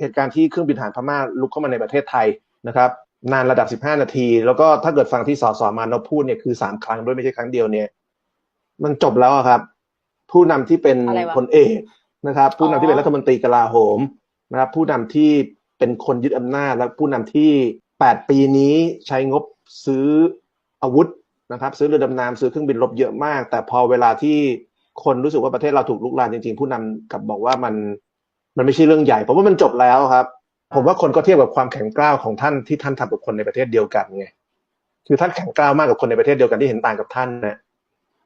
เหตุการณ์ที่เครื่องบินทหารพม่าลุกเข้ามาในประเทศไทยนะครับนานระดับ 15 นาที แล้วก็ถ้าเกิดฟังที่สสมานพพูดเนี่ยคือสามครั้งด้วยไม่ใช่ครั้งเดียวเนี่ย มันจบแล้วอะครับ ผู้นำที่เป็นอะไรวะพลเอกนะครับ ผู้นำที่เป็นอ๋อรัฐมนตรีกลาโหมนะครับ ผู้นำที่เป็นคนยึดอำนาจและผู้นำที่ 8 ปีนี้ใช้งบซื้ออาวุธนะครับ ซื้อเรือดำน้ำซื้อเครื่องบินรบเยอะมาก แต่พอเวลาที่คนรู้สึกว่าประเทศเราถูกลุกลามจริงๆ ผู้นำกลับบอกว่ามัน มันไม่ใช่เรื่องใหญ่ผมว่ามันจบแล้วครับ ผมว่าคนก็เทียบกับความแข็งกร้าวของท่านที่ท่านทำกับคนในประเทศเดียวกันไงคือท่านแข็งกร้าวมากกับคนในประเทศเดียวกันที่เห็นต่างกับท่านนะ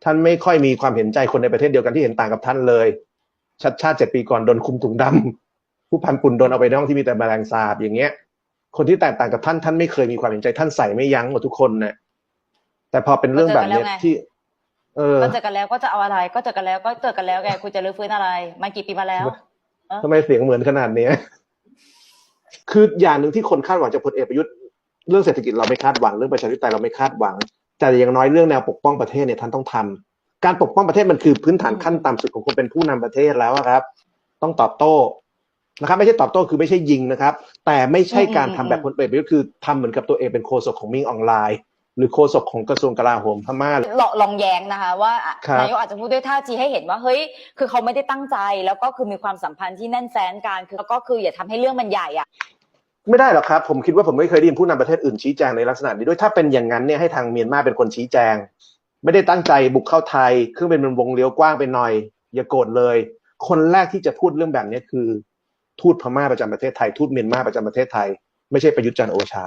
ท่านไม่ค่อยมีความเห็นใจคนในประเทศเดียวกันที่เห็นต่างกับท่านเลย ชัดชาติเจ็ดปีก่อนโดนคุมถุงดำผู้พันปุ่นโดนเอาไปในห้องที่มีแต่แมลงสาบอย่างเงี้ย คนที่แตกต่างกับท่านท่านไม่เคยมีความเห็นใจท่านใส่ไม่ยั้งหมดทุกคนนะแต่พอเป็นเรื่องแบบเนี้ยก็เจอกันแล้วไงที่ เออก็เจอกันแล้วก็จะเอาอะไร ก็เจอกันแล้วก็เจอกันแล้วไงคุณจะรื้อฟื้นอะไรมันกี่ปีมาแล้ว ทำไมเสียงเหมือนขนาดเนี้ย คืออย่างหนึ่งที่คนคาดหวังจากพลเอกประยุทธ์เรื่องเศรษฐกิจเราไม่คาดหวังเรื่องประชาธิปไตยเราไม่คาดหวัง แต่อย่างน้อยเรื่องแนวปกป้องประเทศเนี่ยท่านต้องทำการปกป้องประเทศมันคือพื้นฐานขั้นต่ำสุดของคนเป็นผู้นำประเทศแล้วครับ ต้องตอบโต้นะครับ ไม่ใช่ตอบโต้คือไม่ใช่ยิงนะครับ แต่ไม่ใช่การทำแบบพลเอกประยุทธ์คือทำเหมือนกับตัวเองเป็นโฆษกของมิงออนไลน์ หรือโฆษกของกระทรวงกลาโหมพม่าลองลองแย้งนะคะ ว่าครับนายกอาจจะพูดด้วยท่าทีให้เห็นว่าเฮ้ยคือเขาไม่ได้ตั้งใจ แล้วก็คือมีความสัมพันธ์ที่แน่นแฟ้นกันคือแล้วก็คืออย่าทำให้เรื่องมันใหญ่อะไม่ได้หรอกครับ ผมคิดว่าผมไม่เคยได้ยินผู้นำประเทศอื่นชี้แจงในลักษณะนี้ด้วยถ้าเป็นอย่างนั้นเนี่ยให้ทางเมียนมาเป็นคนชี้แจง ไม่ได้ตั้งใจบุกเข้าไทยเครื่องบินมันวงเลี้ยวกว้างไปหน่อย อย่าโกรธเลย คนแรกที่จะพูดเรื่องแบบนี้คือ ทูตพม่าประจำประเทศไทย ทูตเมียนมาประจำประเทศไทย ไม่ใช่ประยุทธ์จันทร์โอชา